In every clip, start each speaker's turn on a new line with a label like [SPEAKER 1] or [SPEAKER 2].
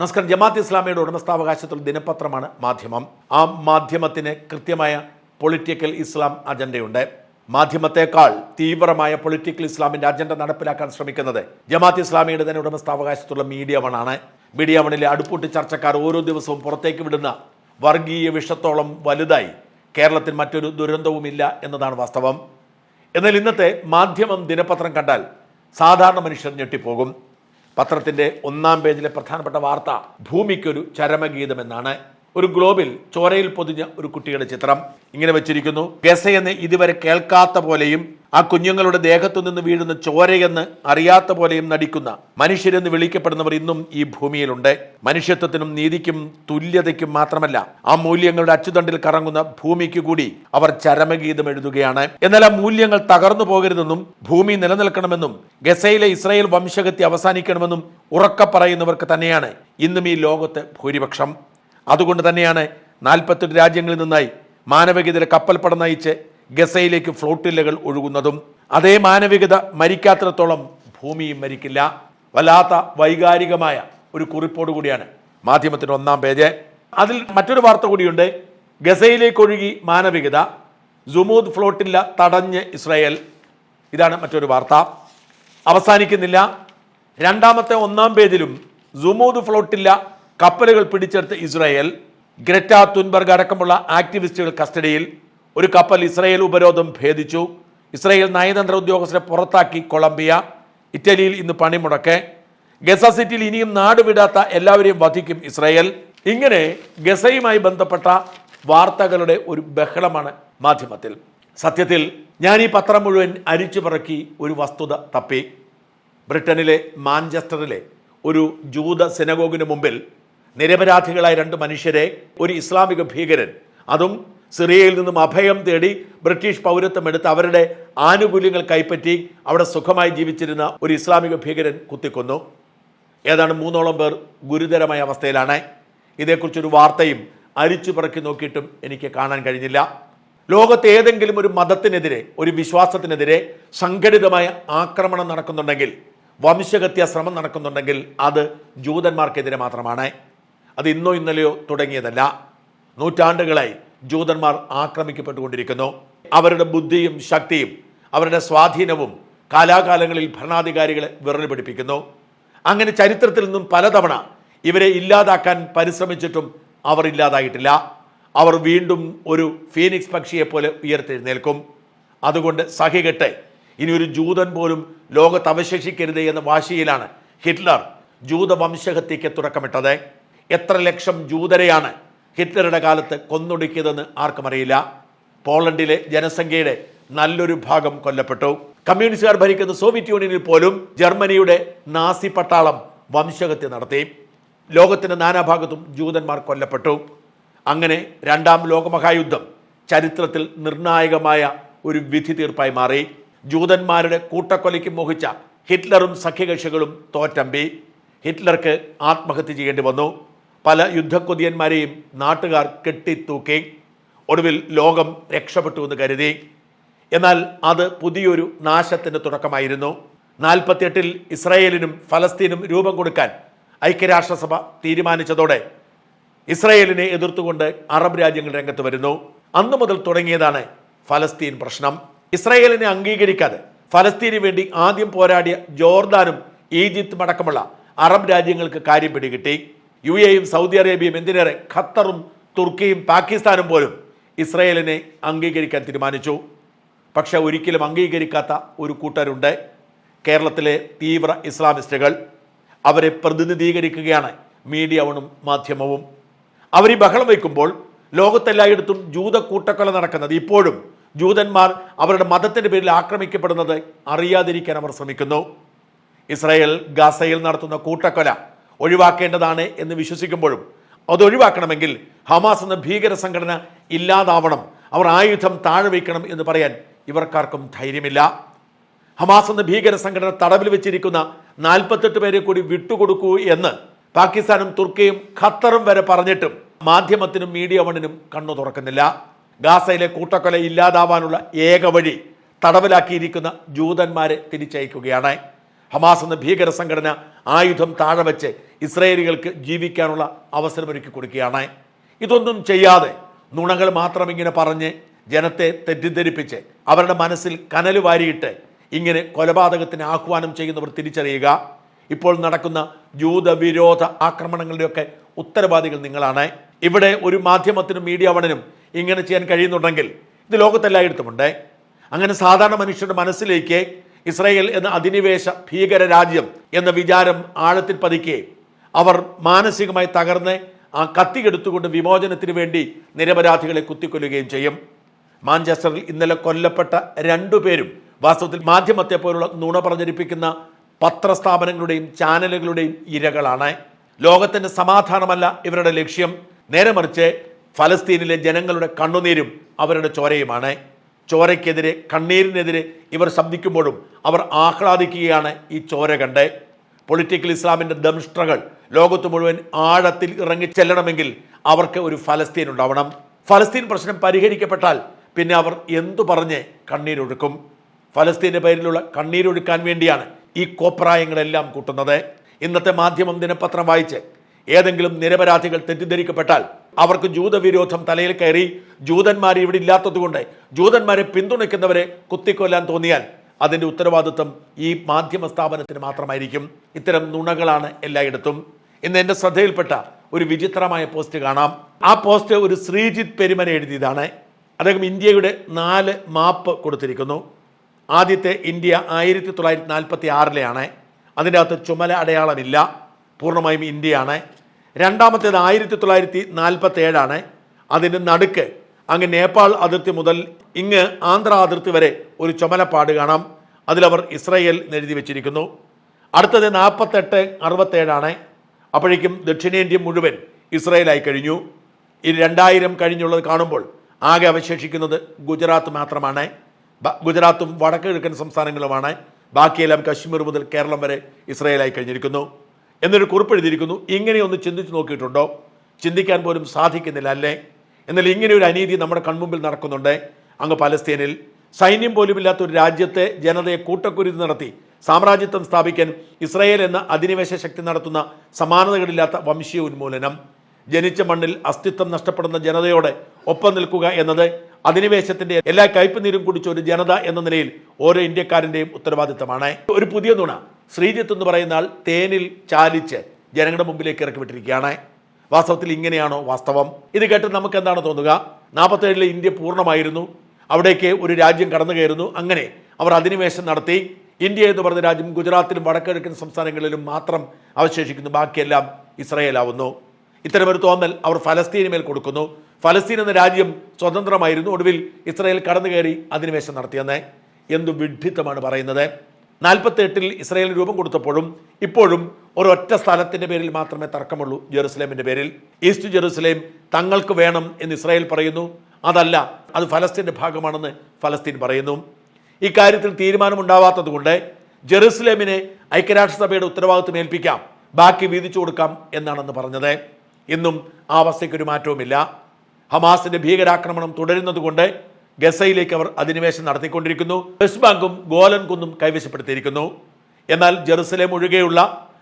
[SPEAKER 1] നമസ്കാരം. ജമാഅത്ത് ഇസ്ലാമിയുടെ ഉടമസ്ഥാവകാശത്തിൽ ദിനപത്രമാണ് മാധ്യമം. ആ മാധ്യമത്തിന് കൃത്യമായ പൊളിറ്റിക്കൽ ഇസ്ലാം അജണ്ടയുണ്ട് മാധ്യമത്തെക്കാൾ തീവ്രമായ പൊളിറ്റിക്കൽ ഇസ്ലാമിന്റെ അജണ്ട നടപ്പിലാക്കാൻ ശ്രമിക്കുന്നത് ജമാഅത്ത് ഇസ്ലാമിയുടെ തന്നെ ഉടമസ്ഥാവകാശത്തുള്ള മീഡിയ വണാണ് മീഡിയ വണിലെ അടുപ്പൂട്ടി ചർച്ചക്കാർ ഓരോ ദിവസവും പുറത്തേക്ക് വിടുന്ന വർഗീയ വിഷത്തോളം വലുതായി കേരളത്തിൽ മറ്റൊരു ദുരന്തവുമില്ല എന്നതാണ് വാസ്തവം. എന്നാൽ ഇന്നത്തെ മാധ്യമം ദിനപത്രം കണ്ടാൽ സാധാരണ മനുഷ്യർ ഞെട്ടിപ്പോകും. പത്രത്തിന്റെ ഒന്നാം പേജിലെ പ്രധാനപ്പെട്ട വാർത്ത ഭൂമിക്കൊരു ചരമഗീതമെന്നാണ്. ഒരു ഗ്ലോബിൽ ചോരയിൽ പൊതിഞ്ഞ ഒരു കുട്ടിയുടെ ചിത്രം. ഇങ്ങനെ വെച്ചിരിക്കുന്നു ഗസയെന്ന് ഇതുവരെ കേൾക്കാത്ത പോലെയും ആ കുഞ്ഞുങ്ങളുടെ ദേഹത്തു നിന്ന് വീഴുന്ന ചോരയെന്ന് അറിയാത്ത പോലെയും നടിക്കുന്ന മനുഷ്യരെന്ന് വിളിക്കപ്പെടുന്നവർ ഇന്നും ഈ ഭൂമിയിലുണ്ട്. മനുഷ്യത്വത്തിനും നീതിക്കും തുല്യതയ്ക്കും മാത്രമല്ല ആ മൂല്യങ്ങളുടെ അച്ചുതണ്ടിൽ കറങ്ങുന്ന ഭൂമിക്ക് കൂടി അവർ ചരമഗീതം എഴുതുകയാണ്. എന്നാൽ ആ മൂല്യങ്ങൾ തകർന്നു പോകരുതെന്നും ഭൂമി നിലനിൽക്കണമെന്നും ഗസയിലെ ഇസ്രായേൽ വംശഗതി അവസാനിക്കണമെന്നും ഉറക്ക പറയുന്നവർക്ക് തന്നെയാണ് ഇന്നും ഈ ലോകത്ത് ഭൂരിപക്ഷം. അതുകൊണ്ട് തന്നെയാണ് നാൽപ്പത്തെട്ട് രാജ്യങ്ങളിൽ നിന്നായി മാനവഗീതരെ കപ്പൽപ്പട നയിച്ച് ഗസയിലേക്ക് ഫ്ലോട്ടില്ലകൾ ഒഴുകുന്നതും അതേ മാനവികത മരിക്കാത്തിടത്തോളം ഭൂമിയും മരിക്കില്ല. വല്ലാത്ത വൈകാരികമായ ഒരു കുറിപ്പോട് കൂടിയാണ് മാധ്യമത്തിന്റെ ഒന്നാം പേജ്. അതിൽ മറ്റൊരു വാർത്ത കൂടിയുണ്ട്. ഗസയിലേക്ക് ഒഴുകി മാനവികത ജുമൂദ് ഫ്ലോട്ടില്ല തടഞ്ഞ് ഇസ്രായേൽ. ഇതാണ് മറ്റൊരു വാർത്ത. അവസാനിക്കുന്നില്ല. രണ്ടാമത്തെ ഒന്നാം പേജിലും ജുമൂദ് ഫ്ലോട്ടില്ല കപ്പലുകൾ പിടിച്ചെടുത്ത് ഇസ്രായേൽ. ഗ്രറ്റ തുൻബർഗ് അടക്കമുള്ള ആക്ടിവിസ്റ്റുകൾ കസ്റ്റഡിയിൽ. ഒരു കപ്പൽ ഇസ്രയേൽ ഉപരോധം ഭേദിച്ചു. ഇസ്രയേൽ നയതന്ത്ര ഉദ്യോഗസ്ഥരെ പുറത്താക്കി കൊളംബിയ. ഇറ്റലിയിൽ ഇന്ന് പണിമുടക്ക്. ഗസ സിറ്റിയിൽ ഇനിയും നാടുവിടാത്ത എല്ലാവരെയും വധിക്കും ഇസ്രയേൽ. ഇങ്ങനെ ഗസയുമായി ബന്ധപ്പെട്ട വാർത്തകളുടെ ഒരു ബഹളമാണ് മാധ്യമത്തിൽ. സത്യത്തിൽ ഞാൻ ഈ പത്രം മുഴുവൻ അരിച്ചു പറക്കി ഒരു വസ്തുത തപ്പി. ബ്രിട്ടനിലെ മാഞ്ചസ്റ്ററിലെ ഒരു ജൂത സിനഗോഗിന് മുമ്പിൽ നിരപരാധികളായ രണ്ട് മനുഷ്യരെ ഒരു ഇസ്ലാമിക ഭീകരൻ അതും സിറിയയിൽ നിന്നും അഭയം തേടി ബ്രിട്ടീഷ് പൗരത്വം എടുത്ത് അവരുടെ ആനുകൂല്യങ്ങൾ കൈപ്പറ്റി അവിടെ സുഖമായി ജീവിച്ചിരുന്ന ഒരു ഇസ്ലാമിക ഭീകരൻ കുത്തിക്കൊന്നു. ഏതാണ് മൂന്നോളം പേർ ഗുരുതരമായ അവസ്ഥയിലാണ്. ഇതേക്കുറിച്ചൊരു വാർത്തയും അരിച്ചു പറക്കി നോക്കിയിട്ടും എനിക്ക് കാണാൻ കഴിഞ്ഞില്ല. ലോകത്തെ ഏതെങ്കിലും ഒരു മതത്തിനെതിരെ ഒരു വിശ്വാസത്തിനെതിരെ സംഘടിതമായ ആക്രമണം നടക്കുന്നുണ്ടെങ്കിൽ വംശഹത്യ ശ്രമം നടക്കുന്നുണ്ടെങ്കിൽ അത് ജൂതന്മാർക്കെതിരെ മാത്രമാണ്. അത് ഇന്നോ ഇന്നലെയോ തുടങ്ങിയതല്ല. നൂറ്റാണ്ടുകളായി ജൂതന്മാർ ആക്രമിക്കപ്പെട്ടുകൊണ്ടിരിക്കുന്നു. അവരുടെ ബുദ്ധിയും ശക്തിയും അവരുടെ സ്വാധീനവും കാലാകാലങ്ങളിൽ ഭരണാധികാരികളെ വിറൽ പിടിപ്പിക്കുന്നു അങ്ങനെ ചരിത്രത്തിൽ നിന്നും പലതവണ ഇവരെ ഇല്ലാതാക്കാൻ പരിശ്രമിച്ചിട്ടും അവർ ഇല്ലാതായിട്ടില്ല. അവർ വീണ്ടും ഒരു ഫീനിക്സ് പക്ഷിയെ പോലെ ഉയർത്തെഴുന്നേൽക്കും. അതുകൊണ്ട് സഹികെട്ട് ഇനി ഒരു ജൂതൻ പോലും ലോകത്ത് അവശേഷിക്കരുത് എന്ന വാശിയിലാണ് ഹിറ്റ്ലർ ജൂത വംശഹത്യയ്ക്ക് തുടക്കമിട്ടത്. എത്ര ലക്ഷം ജൂതരെയാണ് ഹിറ്റ്ലറുടെ കാലത്ത് കൊന്നൊടുക്കിയതെന്ന് ആർക്കും അറിയില്ല പോളണ്ടിലെ ജനസംഖ്യയുടെ നല്ലൊരു ഭാഗം കൊല്ലപ്പെട്ടു. കമ്മ്യൂണിസ്റ്റുകാർ ഭരിക്കുന്ന സോവിയറ്റ് യൂണിയനിൽ പോലും ജർമ്മനിയുടെ നാസി പട്ടാളം വംശഹത്യ നടത്തി. ലോകത്തിന്റെ നാനാഭാഗത്തും ജൂതന്മാർ കൊല്ലപ്പെട്ടു. അങ്ങനെ രണ്ടാം ലോകമഹായുദ്ധം ചരിത്രത്തിൽ നിർണായകമായ ഒരു വിധി തീർപ്പായി മാറി. ജൂതന്മാരുടെ കൂട്ടക്കൊലയ്ക്ക് മോഹിച്ച ഹിറ്റ്ലറും സഖ്യകക്ഷികളും തോറ്റമ്പി. ഹിറ്റ്ലർക്ക് ആത്മഹത്യ ചെയ്യേണ്ടി വന്നു. പല യുദ്ധക്കൊതിയന്മാരെയും നാട്ടുകാർ കെട്ടിത്തൂക്കി ഒടുവിൽ ലോകം രക്ഷപ്പെട്ടു എന്ന് കരുതി. എന്നാൽ അത് പുതിയൊരു നാശത്തിന്റെ തുടക്കമായിരുന്നു. നാൽപ്പത്തിയെട്ടിൽ ഇസ്രയേലിനും ഫലസ്തീനും രൂപം കൊടുക്കാൻ ഐക്യരാഷ്ട്രസഭ തീരുമാനിച്ചതോടെ ഇസ്രയേലിനെ എതിർത്തുകൊണ്ട് അറബ് രാജ്യങ്ങൾ രംഗത്ത് വരുന്നു. അന്നു മുതൽ തുടങ്ങിയതാണ് ഫലസ്തീൻ പ്രശ്നം. ഇസ്രയേലിനെ അംഗീകരിക്കാതെ ഫലസ്തീന് വേണ്ടി ആദ്യം പോരാടിയ ജോർദാനും ഈജിപ്തും അടക്കമുള്ള അറബ് രാജ്യങ്ങൾക്ക് കാര്യം പിടികിട്ടി. യു എയും സൗദി അറേബ്യയും എന്തിനേറെ? ഖത്തറും തുർക്കിയും പാകിസ്ഥാനും പോലും ഇസ്രയേലിനെ അംഗീകരിക്കാൻ തീരുമാനിച്ചു. പക്ഷേ ഒരിക്കലും അംഗീകരിക്കാത്ത ഒരു കൂട്ടരുണ്ട് കേരളത്തിലെ തീവ്ര ഇസ്ലാമിസ്റ്റുകൾ. അവരെ പ്രതിനിധീകരിക്കുകയാണ് മീഡിയവണും മാധ്യമവും. അവർ ഈ ബഹളം വയ്ക്കുമ്പോൾ ലോകത്തെല്ലായിടത്തും ജൂത കൂട്ടക്കൊല നടക്കുന്നത് ഇപ്പോഴും ജൂതന്മാർ അവരുടെ മതത്തിന്റെ പേരിൽ ആക്രമിക്കപ്പെടുന്നത് അറിയാതിരിക്കാൻ അവർ ശ്രമിക്കുന്നു. ഇസ്രായേൽ ഗാസയിൽ നടത്തുന്ന കൂട്ടക്കൊല ഒഴിവാക്കേണ്ടതാണ് എന്ന് വിശ്വസിക്കുമ്പോഴും അത് ഒഴിവാക്കണമെങ്കിൽ ഹമാസ് എന്ന ഭീകര സംഘടന ഇല്ലാതാവണം. അവർ ആയുധം താഴെ വയ്ക്കണം എന്ന് പറയാൻ ഇവർക്കാർക്കും ധൈര്യമില്ല. ഹമാസ് എന്ന ഭീകര സംഘടന തടവിൽ വെച്ചിരിക്കുന്ന നാൽപ്പത്തെട്ട് പേരെ കൂടി വിട്ടുകൊടുക്കൂ എന്ന് പാകിസ്ഥാനും തുർക്കിയും ഖത്തറും വരെ പറഞ്ഞിട്ടും മാധ്യമത്തിനും മീഡിയ വണ്ണിനും കണ്ണു തുറക്കുന്നില്ല. ഗാസയിലെ കൂട്ടക്കൊല ഇല്ലാതാവാനുള്ള ഏക വഴി തടവിലാക്കിയിരിക്കുന്ന ജൂതന്മാരെ തിരിച്ചയക്കുകയാണ്. ഹമാസ് എന്ന ഭീകര സംഘടന ആയുധം താഴെ വെച്ച് ഇസ്രയേലികൾക്ക് ജീവിക്കാനുള്ള അവസരമൊരുക്കി കൊടുക്കുകയാണ്. ഇതൊന്നും ചെയ്യാതെ നുണകൾ മാത്രം ഇങ്ങനെ പറഞ്ഞ് ജനത്തെ തെറ്റിദ്ധരിപ്പിച്ച് അവരുടെ മനസ്സിൽ കനൽ വാരിയിട്ട് ഇങ്ങനെ കൊലപാതകത്തിന് ആഹ്വാനം ചെയ്യുന്നവർ തിരിച്ചറിയുക. ഇപ്പോൾ നടക്കുന്ന ജൂതവിരോധ ആക്രമണങ്ങളുടെയൊക്കെ ഉത്തരവാദികൾ നിങ്ങളാണ്. ഇവിടെ ഒരു മാധ്യമത്തിനും മീഡിയ വണനും ഇങ്ങനെ ചെയ്യാൻ കഴിയുന്നുണ്ടെങ്കിൽ ഇത് ലോകത്തെല്ലായിടത്തുമുണ്ട്. അങ്ങനെ സാധാരണ മനുഷ്യരുടെ മനസ്സിലേക്ക് ഇസ്രായേൽ എന്ന അധിനിവേശ ഭീകര രാജ്യം എന്ന വിചാരം ആഴത്തിൽ പതിക്കുകയും അവർ മാനസികമായി തകർന്ന് ആ കത്തിയെടുത്തുകൊണ്ട് വിമോചനത്തിന് വേണ്ടി നിരപരാധികളെ കുത്തിക്കൊല്ലുകയും ചെയ്യും. മാഞ്ചസ്റ്ററിൽ ഇന്നലെ കൊല്ലപ്പെട്ട രണ്ടു പേരും വാസ്തവത്തിൽ മാധ്യമത്തെ പോലുള്ള നുണ പ്രചരിപ്പിക്കുന്ന പത്രസ്ഥാപനങ്ങളുടെയും ചാനലുകളുടെയും ഇരകളാണ്. ലോകത്തിന്റെ സമാധാനമല്ല ഇവരുടെ ലക്ഷ്യം. നേരെ മറിച്ച് ഫലസ്തീനിലെ ജനങ്ങളുടെ കണ്ണുനീരും അവരുടെ ചോരയുമാണ്. ചോരയ്ക്കെതിരെ കണ്ണീരിനെതിരെ ഇവർ ശബ്ദിക്കുമ്പോഴും അവർ ആഹ്ലാദിക്കുകയാണ് ഈ ചോര കണ്ട്. പൊളിറ്റിക്കൽ ഇസ്ലാമിന്റെ ദംഷ്ട്രകൾ ലോകത്ത് മുഴുവൻ ആഴത്തിൽ ഇറങ്ങി ചെല്ലണമെങ്കിൽ അവർക്ക് ഒരു ഫലസ്തീൻ ഉണ്ടാവണം. ഫലസ്തീൻ പ്രശ്നം പരിഹരിക്കപ്പെട്ടാൽ പിന്നെ അവർ എന്തു പറഞ്ഞ് കണ്ണീരൊഴുക്കും? ഫലസ്തീന്റെ പേരിലുള്ള കണ്ണീരൊഴുക്കാൻ വേണ്ടിയാണ് ഈ കോപ്രായങ്ങളെല്ലാം കൂട്ടുന്നത്. ഇന്നത്തെ മാധ്യമം ദിനപത്രം വായിച്ച് ഏതെങ്കിലും നിരപരാധികൾ തെറ്റിദ്ധരിക്കപ്പെട്ടാൽ അവർക്ക് ജൂതവിരോധം തലയിൽ കയറി ജൂതന്മാർ ഇവിടെ ഇല്ലാത്തതുകൊണ്ട് ജൂതന്മാരെ പിന്തുണയ്ക്കുന്നവരെ കുത്തിക്കൊല്ലാൻ തോന്നിയാൽ അതിന്റെ ഉത്തരവാദിത്വം ഈ മാധ്യമ സ്ഥാപനത്തിന് മാത്രമായിരിക്കും. ഇത്തരം നുണകളാണ് എല്ലായിടത്തും. ഇന്ന് എന്റെ ശ്രദ്ധയിൽപ്പെട്ട ഒരു വിചിത്രമായ പോസ്റ്റ് കാണാം. ആ പോസ്റ്റ് ഒരു ശ്രീജിത് പെരുമന എഴുതിയതാണ്. അദ്ദേഹം ഇന്ത്യയുടെ നാല് മാപ്പ് കൊടുത്തിരിക്കുന്നു. ആദ്യത്തെ ഇന്ത്യ ആയിരത്തി തൊള്ളായിരത്തി നാൽപ്പത്തി ആറിലെയാണ് അതിന്റെ അകത്ത് ചുമല അടയാളമില്ല. പൂർണമായും ഇന്ത്യയാണ്. രണ്ടാമത്തേത് ആയിരത്തി തൊള്ളായിരത്തി നാൽപ്പത്തി ഏഴാണ് അതിന്റെ നടുക്ക് അങ്ങ് നേപ്പാൾ അതിർത്തി മുതൽ ഇങ്ങ് ആന്ധ്ര അതിർത്തി വരെ ഒരു ചുമലപ്പാട് കാണാം. അതിലവർ ഇസ്രയേൽ എഴുതി വെച്ചിരിക്കുന്നു. അടുത്തത് നാൽപ്പത്തെട്ട് അറുപത്തേഴാണ് അപ്പോഴേക്കും ദക്ഷിണേന്ത്യ മുഴുവൻ ഇസ്രയേലായി കഴിഞ്ഞു. ഈ രണ്ടായിരം കഴിഞ്ഞുള്ളത് കാണുമ്പോൾ ആകെ അവശേഷിക്കുന്നത് ഗുജറാത്ത് മാത്രമാണ്. ഗുജറാത്തും വടക്ക് കിഴക്കൻ സംസ്ഥാനങ്ങളുമാണ്. ബാക്കിയെല്ലാം കശ്മീർ മുതൽ കേരളം വരെ ഇസ്രയേലായി കഴിഞ്ഞിരിക്കുന്നു. എന്നൊരു കുറിപ്പ് എഴുതിയിരിക്കുന്നു. ഇങ്ങനെയൊന്ന് ചിന്തിച്ചു നോക്കിയിട്ടുണ്ടോ? ചിന്തിക്കാൻ പോലും സാധിക്കുന്നില്ല അല്ലേ? എന്നാൽ ഇങ്ങനെ ഒരു അനീതി നമ്മുടെ കൺമുമ്പിൽ നടക്കുന്നുണ്ട്. അങ്ങ് പലസ്തീനിൽ സൈന്യം പോലുമില്ലാത്ത ഒരു രാജ്യത്തെ ജനതയെ കൂട്ടക്കുരുതി നടത്തി സാമ്രാജ്യത്വം സ്ഥാപിക്കാൻ ഇസ്രായേൽ എന്ന അധിനിവേശ ശക്തി നടത്തുന്ന സമാനതകളില്ലാത്ത വംശീയ ഉന്മൂലനം ജനിച്ച മണ്ണിൽ അസ്തിത്വം നഷ്ടപ്പെടുന്ന ജനതയോടെ ഒപ്പം നിൽക്കുക എന്നത് അധിനിവേശത്തിന്റെ എല്ലാ കയ്പുനീരും കുടിച്ച ഒരു ജനത എന്ന നിലയിൽ ഓരോ ഇന്ത്യക്കാരന്റെയും ഉത്തരവാദിത്തമാണ്. ഒരു പുതിയ നുണ. ശ്രീജിത്ത് എന്ന് പറയുന്ന ആൾ തേനിൽ ചാലിച്ച് ജനങ്ങളുടെ മുമ്പിലേക്ക് ഇറക്കി വിട്ടിരിക്കുകയാണ് വാസ്തവത്തിൽ ഇങ്ങനെയാണോ വാസ്തവം? ഇത് കേട്ട് നമുക്ക് എന്താണ് തോന്നുക? നാൽപ്പത്തേഴിലെ ഇന്ത്യ പൂർണമായിരുന്നു. അവിടേക്ക് ഒരു രാജ്യം കടന്നു കയറുന്നു. അങ്ങനെ അവർ അധിനിവേശം നടത്തി. ഇന്ത്യ എന്ന് പറഞ്ഞ രാജ്യം ഗുജറാത്തിലും വടക്കിഴക്കൻ സംസ്ഥാനങ്ങളിലും മാത്രം അവശേഷിക്കുന്നു. ബാക്കിയെല്ലാം ഇസ്രയേലാവുന്നു. ഇത്തരമൊരു തോന്നൽ അവർ ഫലസ്തീന് മേൽ കൊടുക്കുന്നു. ഫലസ്തീൻ എന്ന രാജ്യം സ്വതന്ത്രമായിരുന്നു. ഒടുവിൽ ഇസ്രയേൽ കടന്നു കയറി അധിനിവേശം നടത്തിയെന്ന്. എന്തു വിഡ്ഢിത്തമാണ് പറയുന്നത്? നാൽപ്പത്തി എട്ടിൽ ഇസ്രായേൽ രൂപം കൊടുത്തപ്പോഴും ഇപ്പോഴും ഒരൊറ്റ സ്ഥലത്തിന്റെ പേരിൽ മാത്രമേ തർക്കമുള്ളൂ ജെറുസലേമിന്റെ പേരിൽ. ഈസ്റ്റ് ജെറുസലേം തങ്ങൾക്ക് വേണം എന്ന് ഇസ്രായേൽ പറയുന്നു. അതല്ല അത് ഫലസ്തീന്റെ ഭാഗമാണെന്ന് ഫലസ്തീൻ പറയുന്നു. ഇക്കാര്യത്തിൽ തീരുമാനമുണ്ടാവാത്തത് കൊണ്ട് ജെറുസലേമിനെ ഐക്യരാഷ്ട്രസഭയുടെ ഉത്തരവാദിത്വം ഏൽപ്പിക്കാം ബാക്കി വീതിച്ചു കൊടുക്കാം എന്നാണെന്ന് പറഞ്ഞത്. ഇന്നും ആ അവസ്ഥയ്ക്കൊരു മാറ്റവുമില്ല. ഹമാസിന്റെ ഭീകരാക്രമണം തുടരുന്നതുകൊണ്ട് ഗസയിലേക്ക് അവർ അധിനിവേശം നടത്തിക്കൊണ്ടിരിക്കുന്നു. വെസ്റ്റ് ബാങ്കും ഗോലൻ കുന്നും കൈവശപ്പെടുത്തിയിരിക്കുന്നു. എന്നാൽ ജെറുസലേം ഒഴികെയുള്ള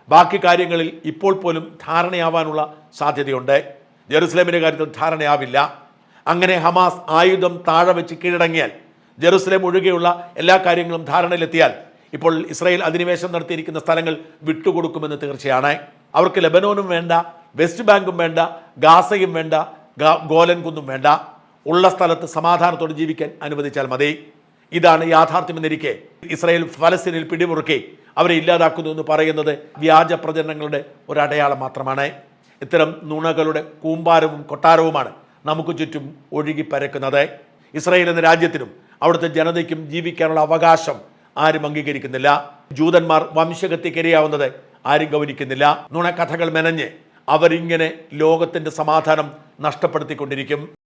[SPEAKER 1] ബാക്കി കാര്യങ്ങളിൽ ഇപ്പോൾ പോലും ധാരണയാവാനുള്ള സാധ്യതയുണ്ട്. ജെറുസലേമിന്റെ കാര്യത്തിൽ ധാരണയാവില്ല. അങ്ങനെ ഹമാസ് ആയുധം താഴെ വെച്ച് കീഴടങ്ങിയാൽ ജെറുസലേം ഒഴികെയുള്ള എല്ലാ കാര്യങ്ങളും ധാരണയിലെത്തിയാൽ ഇപ്പോൾ ഇസ്രായേൽ അധിനിവേശം നടത്തിയിരിക്കുന്ന സ്ഥലങ്ങൾ വിട്ടുകൊടുക്കുമെന്ന് തീർച്ചയാണ്. അവർക്ക് ലെബനോനും വേണ്ട വെസ്റ്റ് ബാങ്കും വേണ്ട ഗാസയും വേണ്ട ഗോലൻ കുന്നും വേണ്ട. ഉള്ള സ്ഥലത്ത് സമാധാനത്തോടെ ജീവിക്കാൻ അനുവദിച്ചാൽ മതി. ഇതാണ് യാഥാർത്ഥ്യമെന്നിരിക്കെ ഇസ്രായേൽ ഫലസ്തീനിൽ പിടിമുറുക്കി അവരെ ഇല്ലാതാക്കുന്നു എന്ന് പറയുന്നത് വ്യാജ പ്രചരണങ്ങളുടെ ഒരടയാളം മാത്രമാണ്. ഇത്തരം നുണകളുടെ കൂമ്പാരവും കൊട്ടാരവുമാണ് നമുക്ക് ചുറ്റും ഒഴുകി പരക്കുന്നത്. ഇസ്രായേൽ എന്ന രാജ്യത്തിനും അവിടുത്തെ ജനതയ്ക്കും ജീവിക്കാനുള്ള അവകാശം ആരും അംഗീകരിക്കുന്നില്ല. ജൂതന്മാർ വംശഗത്തിക്കിരയാവുന്നത് ആരും ഗൗനിക്കുന്നില്ല. നുണക്കഥകൾ മെനഞ്ഞ് അവരിങ്ങനെ ലോകത്തിന്റെ സമാധാനം നഷ്ടപ്പെടുത്തിക്കൊണ്ടിരിക്കും.